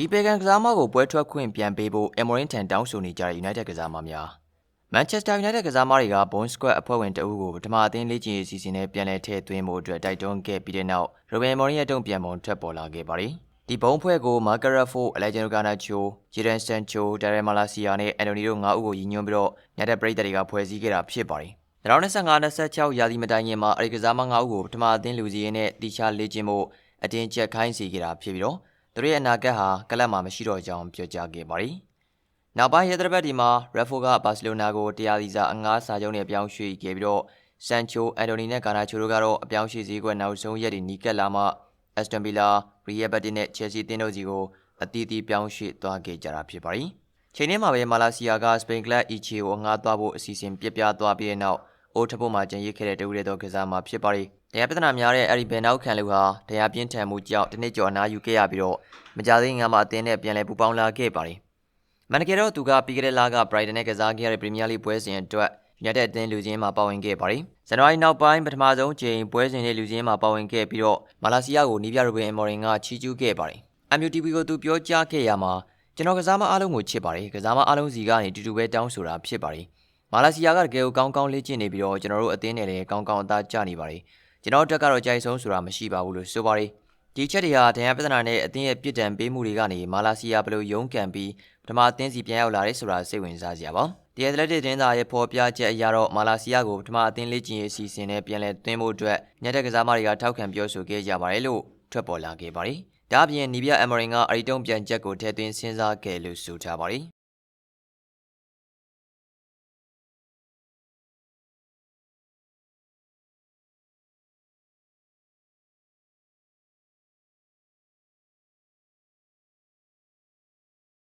ဒီပေကန်ကစားမကိုပွဲထွက်ခွင့်ပြန်ပေးဖို့အမေရိန်ထန်တောင်းဆိုနေကြတဲ့ United ကစားမများမန်ချက်စတာ United ကစားမတွေက Bond Squad အဖွဲ့ဝင်တအုပ်ကိုပထမအသင်းလေ့ကျင့်ရေးအစီအစဉ်နဲ့ပြန်လည်ထည့်သွင်းဖို့အတွက်တိုက်တွန်းခဲ့ပြီးတဲ့နောက် Ruben Amorim ရဲ့တုံ့ပြန်ပုံထွက်ပေါ်လာခဲ့ပါတယ်။ဒီဘုံဖွဲ့ကို Margarafo, Alejandro Garnacho, Jadon Sancho, Darren Malacia နဲ့ Anthony တို့၅ဦးကိုရည်ညွှန်းပြီးတော့ညတဲ့ပရိသတ်တွေကဖွဲ့စည်းခဲ့တာဖြစ်ပါတယ်။2025-26ရာသီမတိုင်ခင်မှာအဲဒီကစားမ၅ဦးကိုပထမအသင်းလူစီရင်နဲ့တီချာလေ့ကျင့်ဖို့အတင်းကျပ်ခိုင်းစီခဲ့တာဖြစ်ပြီးတော့ သူတို့ရဲ့အနာဂတ်ဟာကလပ်မှာမရှိတော့ကြောင်းပြောကြားခဲ့ပါတယ်။နောက်ပိုင်းရဲတပ်ပတ်ဒီမှာရက်ဖိုကဘာစီလိုနာကိုတရားစီစာအငားစာချုပ်နဲ့ပြောင်းရွှေ့ခဲ့ပြီးတော့ဆန်ချိုအန်တိုနီနဲ့ဂါနာချိုတို့ကတော့အပြောင်းရွှေ့စည်းကွက်နောက်ဆုံးရက်တွေနီးကပ်လာမှအက်စတန်ဗီလာရီယက်ဘတ်တင်နဲ့ချယ်ဆီတင်းတို့စီကိုအသီးသီးပြောင်းရွှေ့သွားခဲ့ကြတာဖြစ်ပါတယ်။ချိန်ထဲမှာပဲမာလာစီယာကစပိန်ကလပ်အီချီကိုအငားသွားဖို့အစီအစဉ်ပြပြသွားပြီးတဲ့နောက် အိုးထဖို့မှာကျန်ရစ်ခဲ့တဲ့တဝူတဲ့သောကစားမှာဖြစ်ပါတယ်။တရားပြဿနာများတဲ့အဲ့ဒီဘယ်နောက်ခံလူဟာတရားပြင်းထန်မှုကြောင့်တနစ်ကျော်အနားယူခဲ့ရပြီးတော့မကြသေးငါမှအသင်းနဲ့ပြန်လည်ပူးပေါင်းလာခဲ့ပါတယ်။မန်နကေတော့သူကပြီးခဲ့တဲ့လက Brighton နဲ့ကစားခဲ့ရတဲ့ Premier League ပွဲစဉ်အတွက် United အသင်းလူချင်းမှာပါဝင်ခဲ့ပါတယ်။ဇန်နဝါရီနောက်ပိုင်းပထမဆုံးချိန်ပွဲစဉ်နဲ့လူချင်းမှာပါဝင်ခဲ့ပြီးတော့မာလာစီယာကိုနီးပြရူဘင်အမော်ရင်ကချီးကျူးခဲ့ပါတယ်။ MUTV ကိုသူပြောကြားခဲ့ရမှာကျွန်တော်ကစားမအားလုံးကိုချစ်ပါတယ်။ကစားမအားလုံးစီကနေတူတူပဲတောင်းဆိုတာဖြစ်ပါတယ်။ မာလာစီယာကတကယ်ကိုကောင်းကောင်းလေ့ကျင့်နေပြီးတော့ကျွန်တော်တို့အသင်းနဲ့လည်းကောင်းကောင်းအသားကျနေပါတယ်။ကျွန်တော်တို့တက်ကတော့ကြိုက်ဆုံးဆိုတာမရှိပါဘူးလို့ဆိုပါတယ်။ဒီချက်တွေဟာဒဏ်ရာပြဿနာနဲ့အသင်းရဲ့ပြစ်ဒဏ်ပေးမှုတွေကနေမာလာစီယာဘယ်လိုရုန်းကန်ပြီးပထမအသင်းစီပြန်ရောက်လာတယ်ဆိုတာစိတ်ဝင်စားစရာပါ။ The Athletic တင်းသားရဲ့ဖော်ပြချက်အရတော့မာလာစီယာကိုပထမအသင်းလေ့ကျင့်ရေးအစီအစဉ်နဲ့ပြန်လည်သွင်းဖို့အတွက်ညက်တဲ့ကစားမတွေကထောက်ခံပြောဆိုခဲ့ကြပါတယ်လို့ထွက်ပေါ်လာခဲ့ပါတယ်။ဒါ့အပြင်နီးပြအမရင်ကအရီတုံးပြန်ချက်ကိုထည့်သွင်းစဉ်းစားခဲ့လို့ဆိုထားပါတယ်